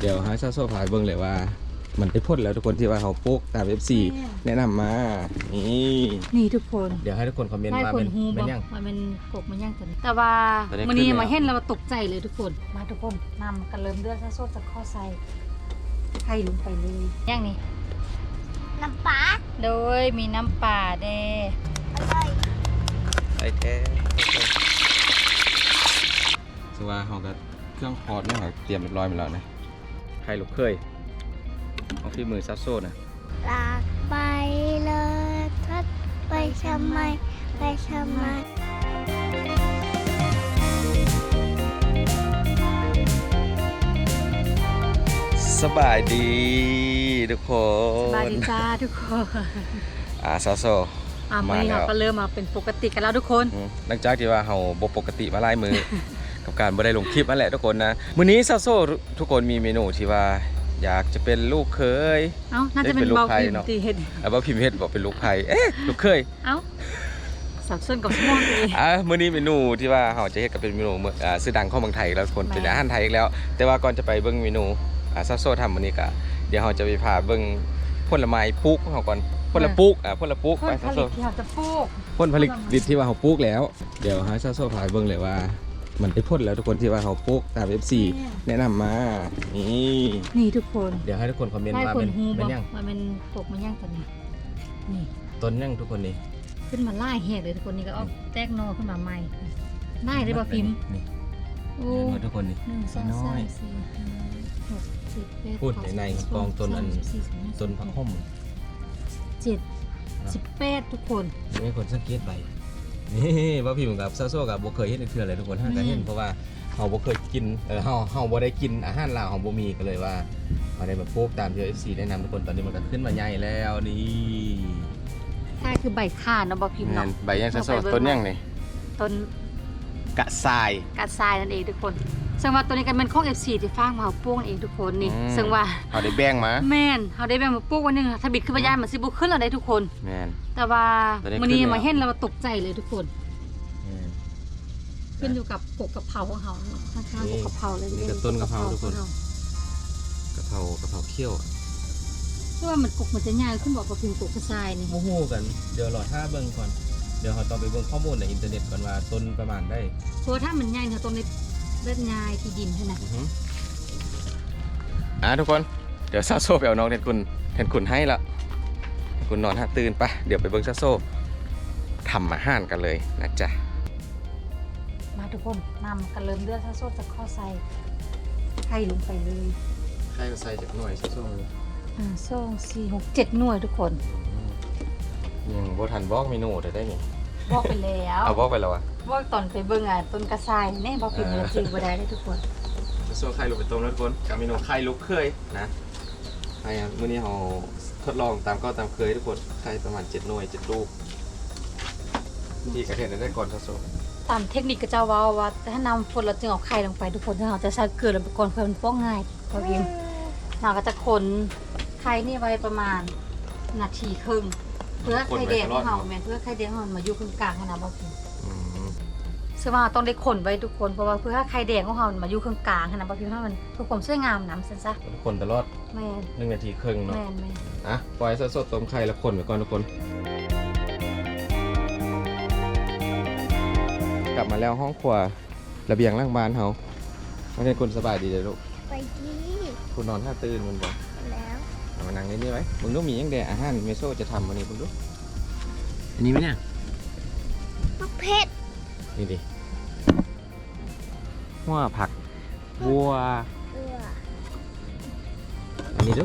เดี๋ยวให้ซาโซ่พายเบิ่งเลยว่า มันได้พ่นแล้วทุกคนที่ว่าเขาปลูกตาม FC แนะนำมา นี่นี่ทุกคนเดี๋ยวให้ทุกคนคอมเมนต์ได้ว่าคเป็นนฮูเป็บ่นยังว่าเป็นกบมันย่างตัวนี้แต่ว่าตอนนี้มื้อนี้ขึ้นแล้วมาเห็นแล้วตกใจเลยทุกคนมาทุกคนนำกันเริ่มเลือดซะโซดจากข้อใส่ให้ลงไปเลยย่างนี่น้ำปลาโดยมีน้ำป่าแดอร่อยไอแท้สว่าเขาก็เครื่องฮอตเนี่ยเขาเตรียมเรียบร้อยหมดแล้วนะใค รลูกเคยเอาฝีมือซาโซ่นะลากไปเลยทัดไปทำไม ไปทำไมสบายดีทุกคนสบายดีจ้าทุกคนอ่าซาโซอะมื้อนี้มาแล้วเราก็เริ่มมาเป็นปกติกันแล้วทุกคนอืมหลังจากที่ว่าเฮาบ่ปกติมาหลายมือ กับการบ่ได้ลงคลิปนั่นแหละทุกคนนะมื้อนี้ซาโซทุกคนมีเมนูที่ว่าอยากจะเป็นลูกเคย เอ้าน่าจะเป็นได้เป็นลูกเบาไผ่พิมเนาะตีเห็ดเอาว่าพิมพ์เฮ็ดบอกเป็นลูกไผเอ๊ะลูกเคย เอ้าสับสนกับสมองตัวเองอะมื้อนี้เมนูที่ว่าเฮาจะเฮ็ดก็เป็นเมนูเมืองอ่าชื่อดังของเมืองไทยอีกแล้วทุกคนแม่เป็นอาหารไทยอีกแล้ว แต่ว่าก่อนจะไปเบิ่งเมนูอ่าซาโซทำมื้อนี้ก็เดี๋ยวเฮาจะไปพาเบิ่งผลไม้ปลูกของเฮาก่อนผลปลูกอ่าผลปลูกผไปลผซาโซลิตที่เราจะปลูกพ่นผลิตดิบที่ว่าเขาปลูกแล้ว เดี๋ยวให้ซาโซ่พายเบิ่งเลยว่า มันได้พ่นแล้วทุกคนที่ว่าเขาปลูกตาม FC แนะนำมา นี่ นี่ทุกคนเดี๋ยวให้ทุกคนคอมเมนต์ได้ว่าคเป็นนฮูเป็บ่นยังว่าเป็นกบมันย่างตัวนี้ นี่ต้นยังทุกคนนี่ขึ้นมาไล่เหตุเลยทุกคนนี่ก็เอาแตกโนขึ้นมาใหม่ได้เลยป่ะพิมพ์นี่โอ้เห็นไหมทุกคนนี่ หนึ่งสองน้อสามยสี่ห้าหกเจ็ดแปดพูดในในกองต้นอันสามสิบสี่สิบห้าต้นพักห่มเจ็ดสิบแปดทุกคนมีคนสังเกตใบ นี่ว่าพี่เหมือนกับซาโซ่กับบ่เคยเห็นเทื่อเลยทุกคนห้างก็เห็นเพราะว่าเฮาบ่เคยกินเออเฮาเฮาบ่ได้กินอาหารลาวเฮาบ่มีก็เลยว่าเอาได้มาปลูกตามที่ FC แนะนำทุกคนตอนนี้มันก็ขึ้นมาใหญ่แล้วนี่ถ้าคือใบข่าเนาะบ่พิมพ์งาเนาะนใบยังซาโซ่เอาไปเบิ่งต้นยังนี่ต้นกระทรายกาดทรายนั่นเองทุกคน ซึ่งว่าตัวนี้กันเป็นของ FC ที่ฟางมาเอาปลูกนั่นเองทุกคนนี่ อืม ซึ่งว่าเอาได้แบ่งมาแม่นเฮาได้แบ่งมาปลูกวันหนึงอะถ้าบิดขึ้นมาย่านมันสิบ่ขึ้นแล้วได้ทุกคน แม่น แต่ว่าตอนนี้มื้อนี้ขึ้นแล้ว มาเห็นแล้วว่าตกใจเลยทุกคน แม่น ขึ้นอยู่กับกบกะเพราของเขาเนอะข้างๆนี่กบกะเพราเลยนี่ก็ต้นกะเพราทุกคนของเกะเพรากะเพราเคี่ยวเพราะว่ามันกบมันจะง่ายขึ้นบอกว่าพิมพ์กบกระชายนี่โอ้โหกัน เดี๋ยวรอท่าเบิ่งก่อน เดี๋ยวเราต้องไปเบิ่งข้อมูลในอินเทอร์เน็ตก่อนว่าต้นประมาณได้ เพราะว่าถ้ามันง่ายเนี่ยต้นใน เลือดง่ายที่ดินใช่ไหมอือหืออะทุกคน เดี๋ยวซาโซ่ไปเอาน้องเทนคุณเทนคุณให้ละเทนคุณนอนห้าตื่นปะเดี๋ยวไปเบิ่งซาโซ่ทำอาหารกันเลยนะจ๊ะ มาทุกคนนำกันเริ่มเลือดซะโซดจากข้อใส่ให้ลงไปเลยใครก็ใส่จากหน่วยซาโซ่อ่าสองสี่หกเจ็ดหน่วยทุกคนยังบ่ทันบอกเมนูได้ได้ไง บอกไปแล้วเอาบอกไปแล้วอะบอกตอนไปเบิ่งอะต้นกระชายแน่บอกพิมพ์เลยจริงบ่ได้เลยทุกคนซาโซ่ไข่ลูกไปต้มแล้วทุกคนกับเมนูไข่ลูกเคยนะไข่อะมื้อนี้เราทดลองตามก็ตามเคยทุกคนไข่ประมาณ7หน่วย7ลูกที่กระเทียมได้ก่อนซาโซ่ตามเทคนิคก็จะว่าว่าถ้านำฝนเราจึงเอาไข่ลงไปทุกคนถ้าเราจะใส่เกลือลงไปก่อนเพื่อมันป้องง่ายพอพิมพ์เราก็จะคนไข่นี่ไว้ประมาณนาทีครึ่ง เพื่อไข่แดงของเราแม่นเพื่อไข่แดงของเรามาอยู่ตรงกลางขนาดบ่พิมอืมซึ่งว่าต้องได้คนไว้ทุกคนเพราะว่าเพื่อให้ไข่แดงของเรามาอยู่ตรงกลางขนาดบ่พิมให้มันเพื่อความสวยงามนำซั่นซะคนตลอดแม่นหนึ่งนาทีครึ่งเนาะแม่นแม่นอะปล่อยสดๆต้มไข่แล้วคนไปก่อนทุกคน กลับมาแล้วห้องครัวระเบียงล่างบ้านเฮาไม่ใช่คนสบายดีเลยลูกไปดีคุณนอนท่าตื่นมันบอกแล้วเอา มานั่งนี่นี่ไหมมึงต้องมียังแดอาหารเมโซจะทำวันนี้มึงดูอันนี้ไหมเนี่ยมะเพชรนี่ดิหัวผักบัวเอืออันนี้ดู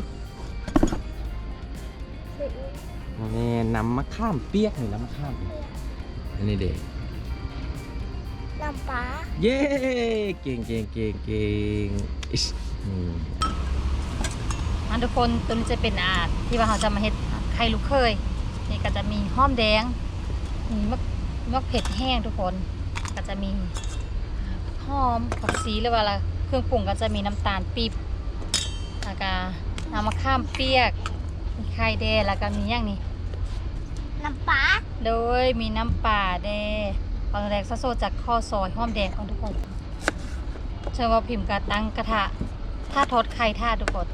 ซีอิ๊วอันนี้น้ำมะข้ามเปียกนี่น้ำมะข้ามอันนี้เด็กน้ำปลาเย้เก่งเก่งเก่งเก่งอิชอืม อันทุกคนตัวนี้จะเป็นอาดที่ว่าเราจะมาเฮ็ดไข่ลูกเคยนี่ก็จะมีหอมแดงมีมะมะเผ็ดแห้งทุกคนก็จะมีหอมผักชีหรือว่าอะไรเครื่องปรุงก็จะมีน้ำตาลปี๊บแล้วก็น้ำมะขามเปียกมีไข่แดงแล้วก็มีอย่างนี้น้ำปลาโดยมีน้ำป่าแดงตอนแรกซะโซจากข้อซอยหอมแดงของทุกคนเชื่อว่าพิมพ์กระตั้งกระทะถ้าทอดไข่ท่าทุกคน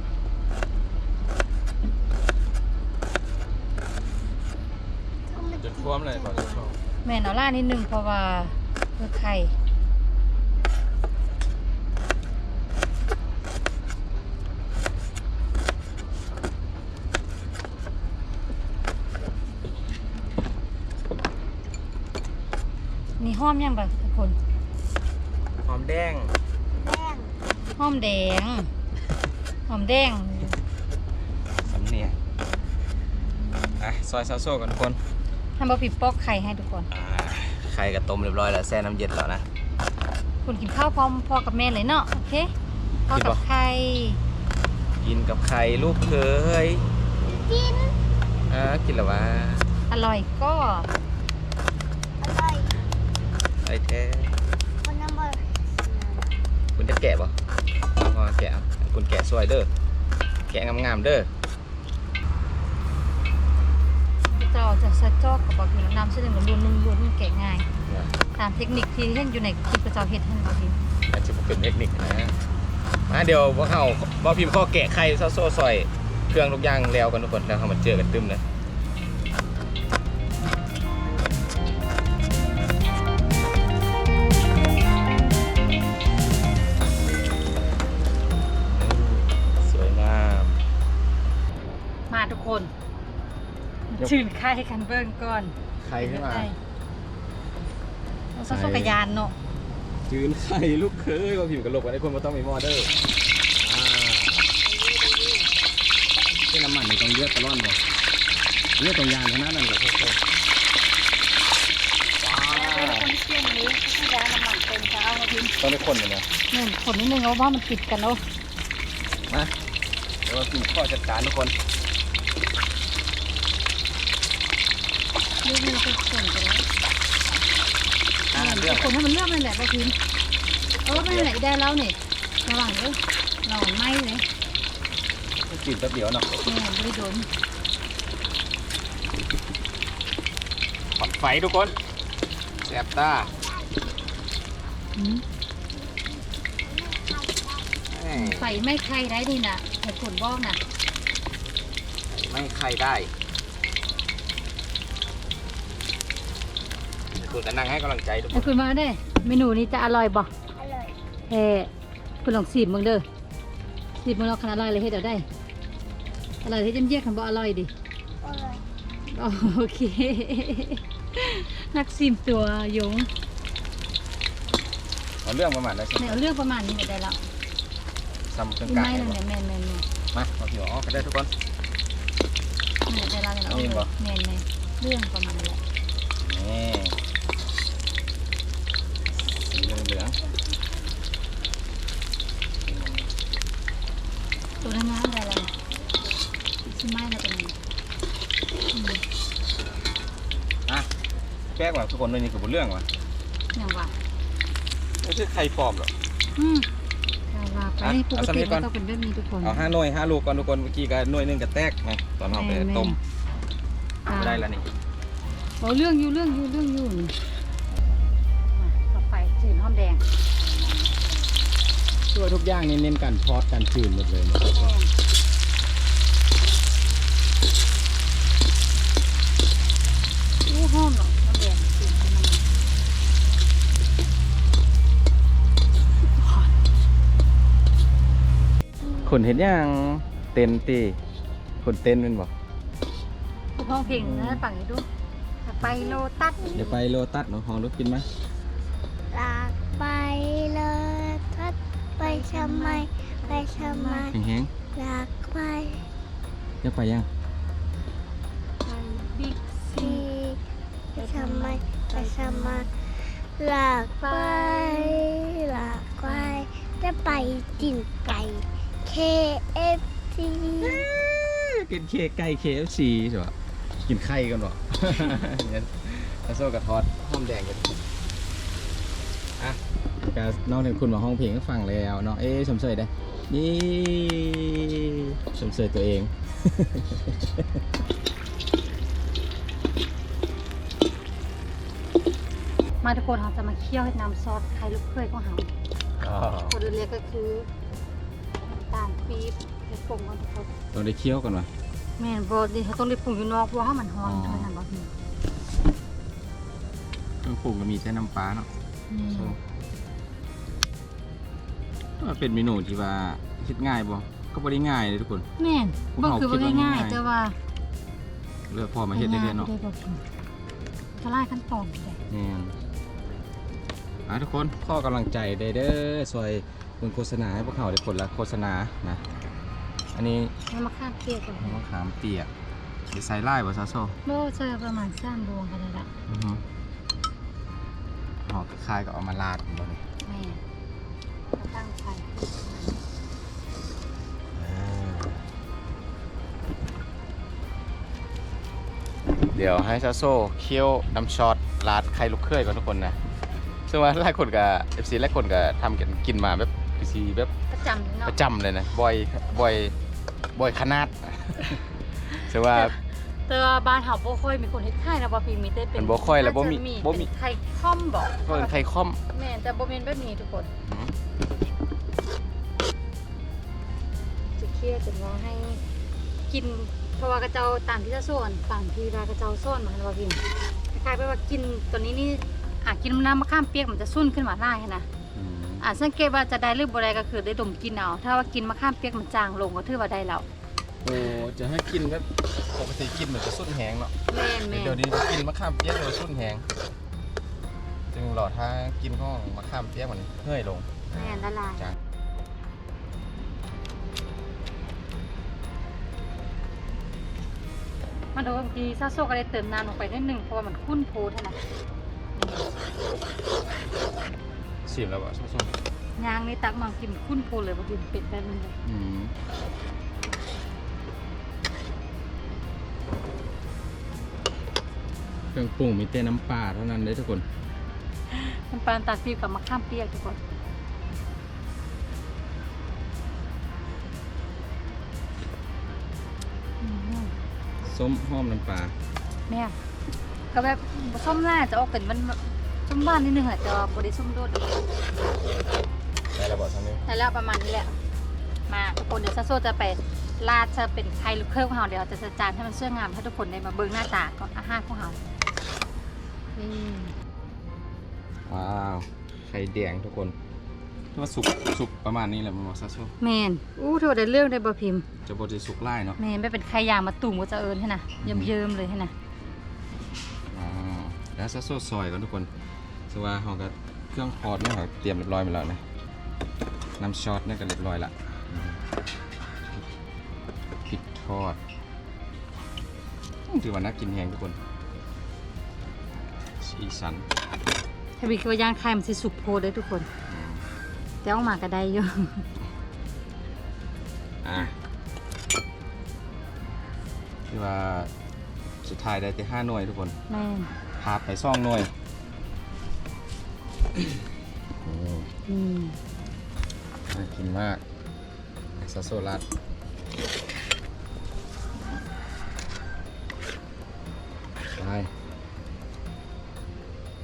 จนท่ วมเลยก่อนจะชอบแม่นเอาล่านิดนึงเพราะว่าเพื่อไข่นี่ห้อมยังปะทุกคนหอมแดงแดงห้อมแดงหอมแดง สำเนียงอะซอยซาโซ่กันทุกคน ทำบะผิดปอกไข่ให้ทุกคน อ่าไข่กับต้มเรียบร้อยแล้วแช่น้ำเย็นแล้วนะ คุณกินข้าวพร้อมพ่อกับแม่เลยเนาะ โอเคข้าวกินกับปะไข่กินกับไข่ลูกเคยกินอ่ากินแล้ววะอร่อยก็อร่อยไอ้แท้คนน้ำมันคุณจะแกะปะพอแกะเอาคุณแกะสวยเด้อแกะงามๆเด้อ เจ้าจะใส่จอกกับบะผิดน้ำเส้นหนึ่งล้วนๆล้วนๆแกะง่าย ตามเทคนิคที่เห็นอยู่ในคลิปกระเจ้าเฮ็ดให้บะผิดอันจะเป็นเทคนิคนะมาเดี๋ยวพวกเขาบอพิมพ์ข้อแกะไข่ซาโซ่ซอยเครื่องทุกอย่างแล้วกันทุกคนแล้วเขามาเจอกันตึมเลย ชื่นไข่กันเบิ่งก่อนไข่ขึ้นมาเราสู้กับยานเนาะจืนไข่ลูกเคยบอพิมพ์กับลกกันได้คนมาต้องมีหมอเดอร์อ่าเส้นน้ำมันนี่ต้องเลือดตะล่อนบ่เลือดตรงยานขนาดนั้นเหรอทุกคนว้าวคนเชี่ยงนี้ที่ยาน้ำมันเต็มเช้าบะผิดต้องได้คนเลยนะนี่คนนิดนึงเอาว่ามันติดกันเนาะมาเดี๋ยวเราพิมพ์ข้อจัดการทุกคน นี่มันเป็นส่วนกันแล้วอ่าเรื่องคนให้มันเลือกนั่นแหละบะผิดเออไม่ไหนได้แล้วนี่ระหว่างเด้อระหว่างไหม้เลยจืดแป๊บเดียวเนาะนี่ไม่ได้โดนปัดไฟทุกคนแสบตาอืมแหม่ไฟไม่ใครได้ดีนะเหตุผลบอกนะไม่ใครได้ คุณก็นั่งให้กำลังใจทุกคไอ้นคุณมาได้เมนูนี้จะอร่อยบ่อร่อยเฮ้คุณลองสีบมึงเด้อสีบมึงเราขนาดอร่อยเลยเฮ็ดเอาได้อร่อยที่จำเยี่ยคันบ่อร่อยดิ อร่อยโอเค นักซิมตัวยงเอาเรื่องประมาณนั้นใช่ไหมเนี่ยเอาเรื่องประมาณนี้เนี่ยได้แล้วซ้ำเครื่องอีกลางไม้เลนั่ยนบ่เนี่ยแม่นแม่นแม่นมาเอาผิวออกก็ได้ทุกคน เนี่ยได้แล้วเนี่ยเอาเอาเองบ่แม่นแม่นเรื่องประมาณนี้แหละนี่ สีเหลืองตัวนั้นงามได้แล้วชิไม้น่ะเป็นไงอืมๆอะแก้กว่าทุกคนเลยนี่คือบนเรื่องว่ะอย่างว่าไม่ใช่ไข่ปลอมหรอก อืมแต่ว่าไปอะปกเอาสำติเร็จก่มัอนนต้องเป็นแบบนี้ทุกคนเอาห้าหน่วยห้าลูกก่อนทุกคนเมื่อกี้ก็หน่วยหนึงก็แตกนะตอนเอาไปแม่นๆต้มอ่าได้แล้วนี่เอาเรื่องอยู่เรื่องอยู่เรื่องอยู่ ตัวทุกอย่างนี่เน้นการทอดการจืดหมดเลยแดงอู้หอมหรอกหอมแดงจืดน้ำมันคนเห็นยังเต้นตีคนเต้นเป็นบ่ผู้ห้องเพลงนะฝั่งนี้ดูไปโลตัสเดี๋ยวไปโลตัสเนาะห้องรถกินไหมลาก ทำไม ไปทำไมแห้งลากไปๆจะไปยังบิ๊กซีที่ไปทำไม ไปทำไมลากไปลากไปจะไปกินไก่ KFC กินเคกไก่ KFC ใช่ปะกินไข่กันบ่เนี่ยแล้วโซ่กับทอดหอมแดงกันอะ ก็นอกจากคุณมาห้องเพลงก็ฟังแล้วเนาะเอ๊ะสมเสยได้นี่สมเสยตัวเองมาทุกคนเราจะมาเคี่ยวให้น้ำซอสไข่ลูกเคยของเราคนเรียกก็คือน้ำตปี๊บเฮ็ดปรุงก่อนทุกคนต้องได้เคี่ยวกันวะแม่นบ่ดิเขาต้องได้ปรุงอยู่นอกเพราะว่ามันร้อนอ๋อเท่านั้นบ่พี่เครื่องปรุงก็มีแต่น้ำปลาเนาะนี่โซ่ว่า เป็นเมนูที่ว่าคิดง่ายบ่ก็บ่ได้ง่ายเลยทุกคน แม่นพวกบ่เขาคือคิดว่าว่าง่ายง่ายๆแต่ว่าเลือกพอมาเฮ็ดได้เรื่อยๆเนาะได้บ่พี่ทลายขั้นตอนไปเลยนี่อะทุกคนข้อกำลังใจได้เด้อซอยเบิ่งโฆษณาให้พวกเขาได้ผลละโฆษณานะ อันนี้แล้วมาข้ามเปียกก่อนมะขามเปียกสิใส่ไล่บ่ซาโซโลเจอประมาณ3ดวงกันเลยล่ะอือฮึห่อคล้ายๆก็เอามาราดบ่นี่แม่ก็ ตั้งไฟเดี๋ยวให้ซาโซเคี่ยวน้ำช็อตราดไข่ลูกเคยก่อนทุกคนนะซึ่งว่าหลายคนกับ FC หลายคนก็ทำกันกินมาแบบสีแบบประจำเลยปเนาะระจำเลยนะบ่อยบ่อยบ่อยขนาดซึ่งว่าแต่ว่าบ้านเฮาบ่ค่อยมีคนเฮ็ดไข่นะบ่พี่มีแต่เป็นมันบ่ค่อยแล้วบ่มีน่าจะบ่มีเป็นไข่ค่อมบ่ก็เป็นไข่ค่อมแม่นแต่บ่แม่นแบบนี้ทุกคน อืมจะเครียดจนว่าให้กินเพราะว่ากระเจ้าตามที่จะส่วนต่างที่ว่ากระเจ้าส่วนมาว่าพิมคล้ายๆไปว่ากินตัวนี้นี่อะกินน้ำมะขามเปียกมันจะสุ่นขึ้นมาได้นะอืมอะสังเกตว่าจะได้หรือบ่ได้ก็คือได้ดมกินเอาถ้าว่ากินมะขามเปียกมันจางลงก็ถือว่าได้แล้วโอ้จะให้กินแบบปกติกินเหมือนจะสุดแหงเนาะแม่นแม่นเดี๋ยวนี้กินมะขามเปียกเลยสุดแหงจึงหลอดถ้ากินข้องมะขามเปียกมันเฮ้ยลงแม่นละลาย จ้ะมาดูบางทีซาโซก็ได้เติมน้ำลงไปนิดนึงเพราะว่ามันข้นโพดนะสิบแล้วบ่ส้มยางนี่ตักมากินข้นโพดเลยบ่กินเป็ดแบบนี้เลยๆอืมเครื่องปรุงมีแต่น้ำปลาเท่านั้นเลยทุกคน น้ำปลาตาลปี๊บกับมะขามเปียกทุกคน ส้มหอมน้ำปลาแม่ก็แบบส้มหน้าจะออกเป็นมันส้มบ้านนิดนึงอะแต่ว่าบริส้มโดดได้แล้วบ่ซ้ำนี้แต่แล้วประมาณนี้แหละ มาทุกคนเดี๋ยวซาโซจะไปลาดจะเป็นไข่ลูกเครื่องของเราเดี๋ยวจะจานให้มันเชื่องามให้ทุกคนได้มาเบิ่งหน้าตาก่อนอาหารของเรานี่ว้าว ไข่แดงทุกคนที่ ว่าสุกสุกประมาณนี้แหละมันบอกซะโซแมนอู้เธอได้เรื่องได้บ่พิมพ์จะบดจะสุกไล่เนาะแมนไม่เป็นไข่ยางมาตุ่มก็จะเอิญให้นะเยิ้มๆเลยให้นะอ่าแล้วซะโซซอยก่อนทุกคนสว่าเขาก็เครื่องพอดเนี่ยเขาเตรียมเรียบร้อยไปแล้วนะน้ำซอสเนี่ยก็เรียบร้อยละอืมพริกทอดอืมถือว่าน่ากินแฮงทุกคนสีสันถ้าบีคิดว่าย่างไข่มันสิสุกโพดได้ทุกคน แต่ออกมาก็ได้อยู่ อะที่ว่าสุดท้ายได้แต่ห้าหน่วยทุกคนแม่นพาไปซ่องหน่วยโอ้อืมน่ากินมากซาโซรัดไป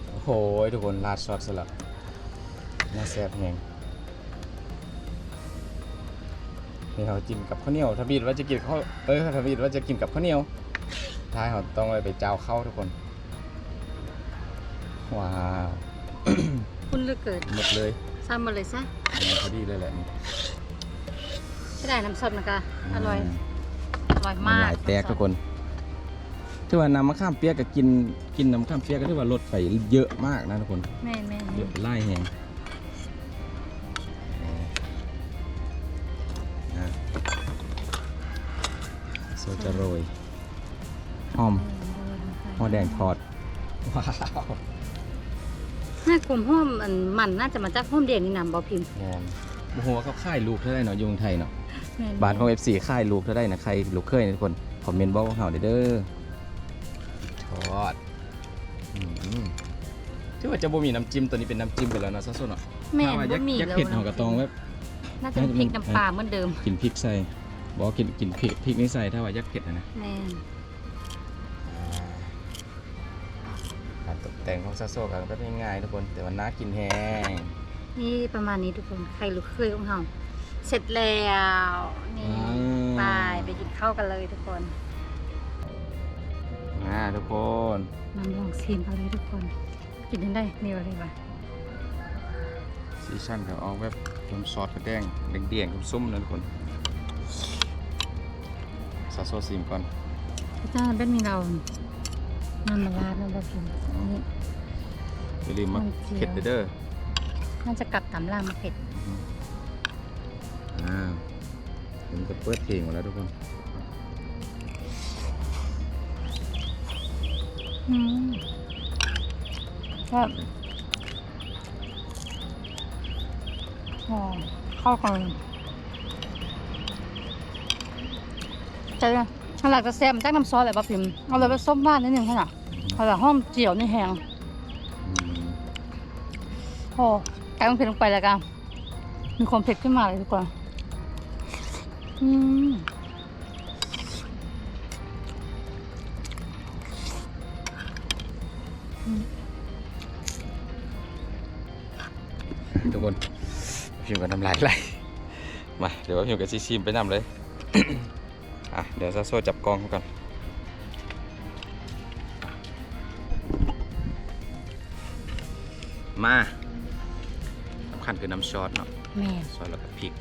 โอ้โห ทุกคนราดซอสสลัดน่าแซ่บแหง นี่เขากินกับข้าวเหนียวถ้าบีดว่าจะกินข้าวเอ้ยถ้าบีดว่าจะกินกับข้าวเหนียวท้ายเขาต้องเลยไปเจ้าเข้าวทุกคน ว้าวคุณเหลือเกินหมดเลยซ้ำมาเลยซะอันนี้พอดีเลยแหละนี่ใช่ได้น้ำซอสมันก็อร่อยมอร่อยมันมากหลายแตกทุกคนถือว่าน้ำมะขามเปียกกับกินกินน้ำมะขามเปียกก็ถือว่าลดไปเยอะมากนะทุกคนแม่นแม่นเยอะเป็นไล่แหง โซจะโรยหอมหอแดงทอด ว้าวน่ากลมห้อมอันมันน่าจะมาจากห้อมเดียงนี่นำบอพิมพ์งามโอ้โหเขาค่ายลูกเท่าได้เนาะอยุงไทยเนาะแม่นบาทของ FC ค่ายลูกเท่าได้นะใครลูกเคยนะทุกคนคอมเมนต์บอกของเฮาเด้อทอดอืมที่ว่าจะบ่มีน้ำจิ้มตัวนี้เป็นน้ำจิ้มไปแล้วเนาะซะส่วนเนาะแม่นถ้าว่าบ่ยักมียักแล้วเผ็ดเฮาก็ต้องแบบน่าจะเป็นพริกน้ำปลาเหมือนเดิมกินพริกใส่ บอกกินกินพริกพริกนี่ใส่ถ้าว่ายักเผ็ดนะนะแม่นการตกแต่งของซาโซกันก็ง่ายๆทุกคน แต่ว่าน่ากินแฮงนี่ประมาณนี้ทุกคนไข่ลูกเคยของเราเสร็จแล้วนี่อืมไปไปกินข้าวกันเลยทุกคนอ่าทุกคนน้ำลองชิมกันเลยทุกคน กินได้มีอะไรบ้างซีซั่นเขาเอาแบบน้ำซอสกระแดงแดงๆส้มๆนะทุกคน ซาโซซิมก่อนพี่จ้าเป็นมีเราน้ำมะระน้ำบะพิมนี่อย่าลืมมามันเจียวเผ็ดเด้อน่าจะกลับตามล่างมาเผ็ดอ่าผมจะเปิดเพลงหมดแล้วทุกคนอืมก็หอมเข้ากัน ใจเลยขนาดจะแซ่บมันจ้างน้ำซอสเลยบะพิมเอาเลยไปส้มบ้านนิดนึงขนาดขนาดห้อมเจียวนี่แห้งอืมโอ้ไก่มันเผ็ดลงไปแล้วกันมีความเผ็ดขึ้นมาเลยทุกคนอืมทุกคนพิมพ์กับน้ำลายไหลมา เดี๋ยวพิมพ์กับซีซีมไปนำเลย อะเดี๋ยวซาโซจับกล้องเขาก่อนมาสำคัญคือน้ำซอสเนาะแม่ซอสแล้วก็พริก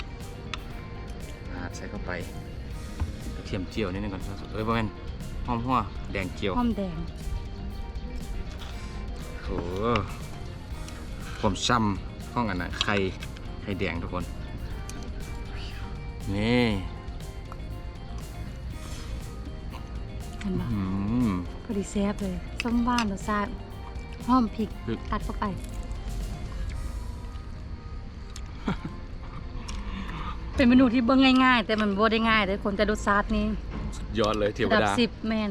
อ่าใส่เข้าไปกระเทียมเจียวนิดนึงก่อนซอสเอ้ยบ่แม่นหอมหัวแดงเจียวหอมแดงโหผมซ้ำห้องอันน่ะไข่ไข่แดงทุกคน นี่ เห็นปะอืม พอดีแซ่บเลยส้มบ้านรสชาติหอมพริกพริก ตัดเข้าไป เป็นเมนูที่เบิ่งง่ายๆ แต่มันบ่ได้ง่ายเลยคนแต่รสชาตินี่ยอดเลยเทวระดับดาสิบแมน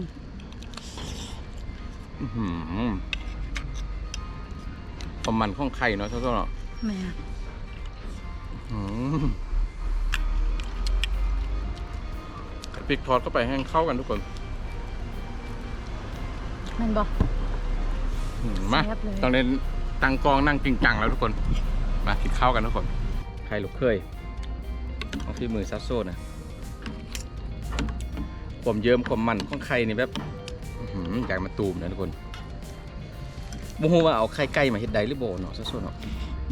อื้อหือความมันของไข่เนาะเท่าๆเนาะแม่อืมพริกทอดเข้าไปให้เข้ากันทุกคนแม่นบ่อืมมาแซ่บเลย ตอนนี้ตั้งกองนั่งจริงจังแล้วทุกคน มากินข้าวกันทุกคนไข่ลูกเคยเอาที่มือซัดโซ่นะความเยิ้มความมันของไข่นี่แบบอื้อหืออยากมาตูมนะทุกคนบ่ฮู้ว่าเอาไข่ไก่มาเฮ็ดใดหรือบ่เนาะซัดโซ่เนาะ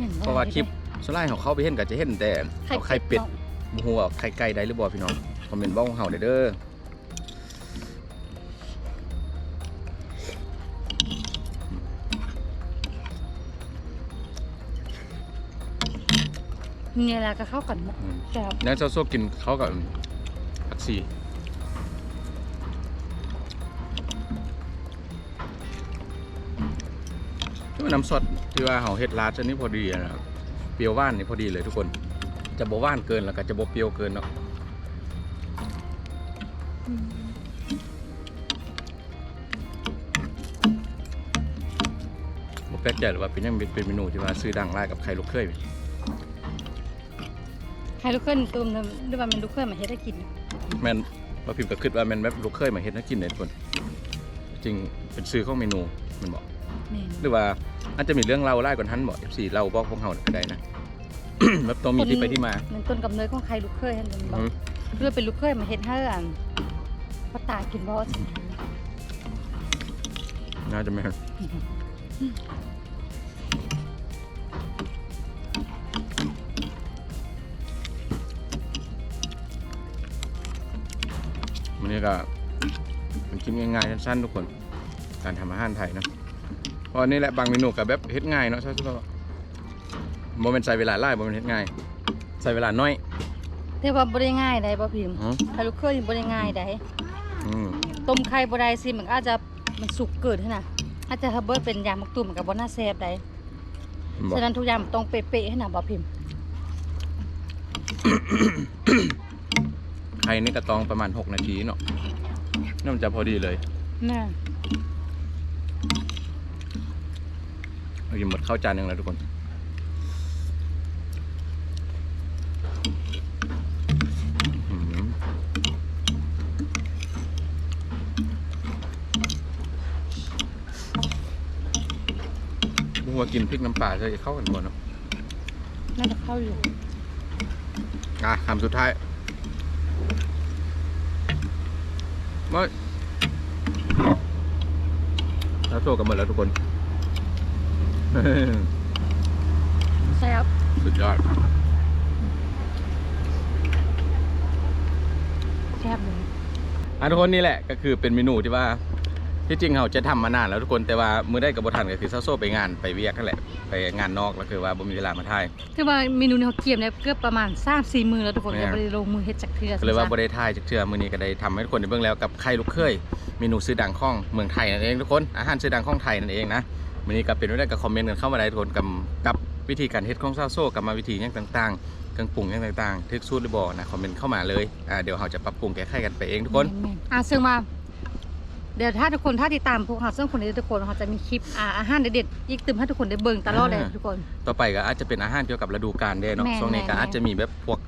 ห็นเพราะว่าคลิปสไลด์ของเขาไปเห็นก็จะเห็นแต่เอาไข่เป็ดนาะบ่ฮู้ว่าเอาไข่ไก่ใดหรือบ่พี่น้องคอมเมนต์บอกของเฮาได้เด้อ เนี่ยแหละก็เข้ากันหมดอืม แซ่บแล้วซัดโซ่กินเขากับผักชีที่ว่าน้ำซอสที่ว่าเฮาเฮ็ดลาดชนิดพอดีอะนะครับเปรี้ยวหว่านนี่พอดีเลยทุกคน จะบ่หว่านเกินแล้วก็จะบ่เปรี้ยวเกินเนาะอืมบ่แปลกใจหรอกว่าเป็นยังเป็นเมนูที่ว่าซื้อดังหลายกับไข่ลูกเคย ให้ลูกเคยตุ้มเนอะหรือว่ามันลูกเคยมาเฮ็ดให้กินแม่นว่าพิมพ์ก็คิดว่าแม่นแบบลูกเคยมาเฮ็ดให้กินเนี่ยทุกคนจริงเป็นซื้อของเมนูแมันบอกแม่นหรือว่าอาจจะมีเรื่องเล่าไล่กว่านั้นบอก FC เล่าบอกพวกเฮาก็ได้นะ แบบต้องมีที่ไปที่มาเหมือนต้นกำเนิดของใครลูกเคยหั่นเป็นบ่อืม เพื่อเป็นลูกเคยมาเฮ็ดให้อันพ่อตากินบ่สิน่าจะแม่น นนี้ก็เป็นคลิปง่ายๆสั้นๆทุกคน การทำอาหารไทยเนาะเพราะนี่แหละบางเมนูกับแบบเฮ็ดง่ายเนาะใช่ไหมโมเมนใส่เวลาไล่โมเมนเฮ็ดง่าย ใส่เวลาน้อยแต่ว่าบ่ได้ง่ายได้บ่พิมพ์อืมใครลูกเคยนี่บ่ได้ง่ายได้อืมต้มไข่บ่ได้สิมันก็อาจจะมันสุกเกินหั่นน่ะอาจจะถ้าเบิดเป็นยางมักตุ้มมันก็บ่น่าแซ่บได้บอกฉะนั้นทุกอย่างมันต้องเป๊ะๆให้น่ะบ่พิมพ์ ไข่นี่กระตองประมาณ 6 นาทีเนาะน่าจะพอดีเลยน่ะเอากินหมดข้าวจานหนึ่งแล้วทุกคนอื้อหือบัวากินพริกน้ำปลาจะเข้ากันบ่เนาะน่าจะเข้าอยู่ อะคำสุดท้าย มาแล้วโซ่กันหมดแล้วทุกคนแซ่บสุดยอดแซ่บเลยอะทุกคนนี่แหละก็คือเป็นเมนูที่ว่า ที่จริงเราจะทำมานานแล้วทุกคนแต่ว่ามือได้กับบทันก็คือเซาโซ่ไปงานไปเวียกนั่นแหละไปงานนอกแล้วคือว่าบ่มีเวลามาถ่ายคือว่าเมนูนี้เขาเกียมเนี่ยเกือบประมาณ3-4มื้อแล้วทุกคนแม่ยังบ่ได้ลงมือเฮ็ดจักเทื่อก็เลยว่าบ่ได้ถ่ายจากเทื่อมื้อนี้ก็ได้ทำให้ทุกคนได้เบิ่งแล้วกับไข่ลูกเคยเมนูซื้อดังของเมืองไทยนั่นเองทุกคนอาหารซื้อดังของไทยนั่นเองนะมื้อนี้ก็เป็นไว้ได้ก็คอมเมนต์กันเข้ามาได้ทุกคนกับกับวิธีการเฮ็ดของเซาโซ่กับมาวิธีหยังต่างๆเครื่องปรุงหยังต่างๆทึกสูตรหรือบ่นะคอมเมนต์เข้ามาเลยอ่าเดี๋ยวเราจะปรับปรุงแก้ไขกันไปเองทุกคนแม่ๆอะซึ่งมา เดี๋ยวถ้าทุกคนถ้าติดตามพวกเราซึ่งคนนี้ทุกคนเขาจะมีคลิปอ่าอาหารเด็ดๆอีกตึมให้ทุกคนได้เบิ่งตลอดเลยอ่าทุกคน ต่อไปก็อาจจะเป็นอาหารเกี่ยวกับฤดูกาลเด้เนาะแม่นช่วงนี้ก็แม่นอาจจะมีแบบพวก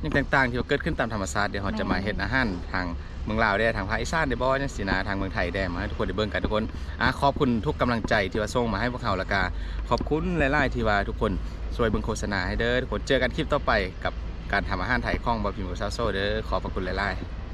หยังต่างๆ ที่ว่าเกิดขึ้นตามธรรมชาติเดี๋ยวเราจะมาแม่นเฮ็ดอาหารทางเมืองลาวได้ทางภาคอีสานได้บ่จังซี่นะทางเมืองไทยได้มาให้ทุกคนได้เบิ่งกันทุกคนอะขอบคุณทุกกำลังใจที่ว่าส่งมาให้พวกเราแล้วก็ขอบคุณหลายๆที่ว่าทุกคนช่วยเบิ่งโฆษณาให้เด้อทุกคนเจอกันคลิปต่อไปกับการทำอาหารไทยของบ่พิมพ์ซาโซเด้อขอบพระคุณหลายๆ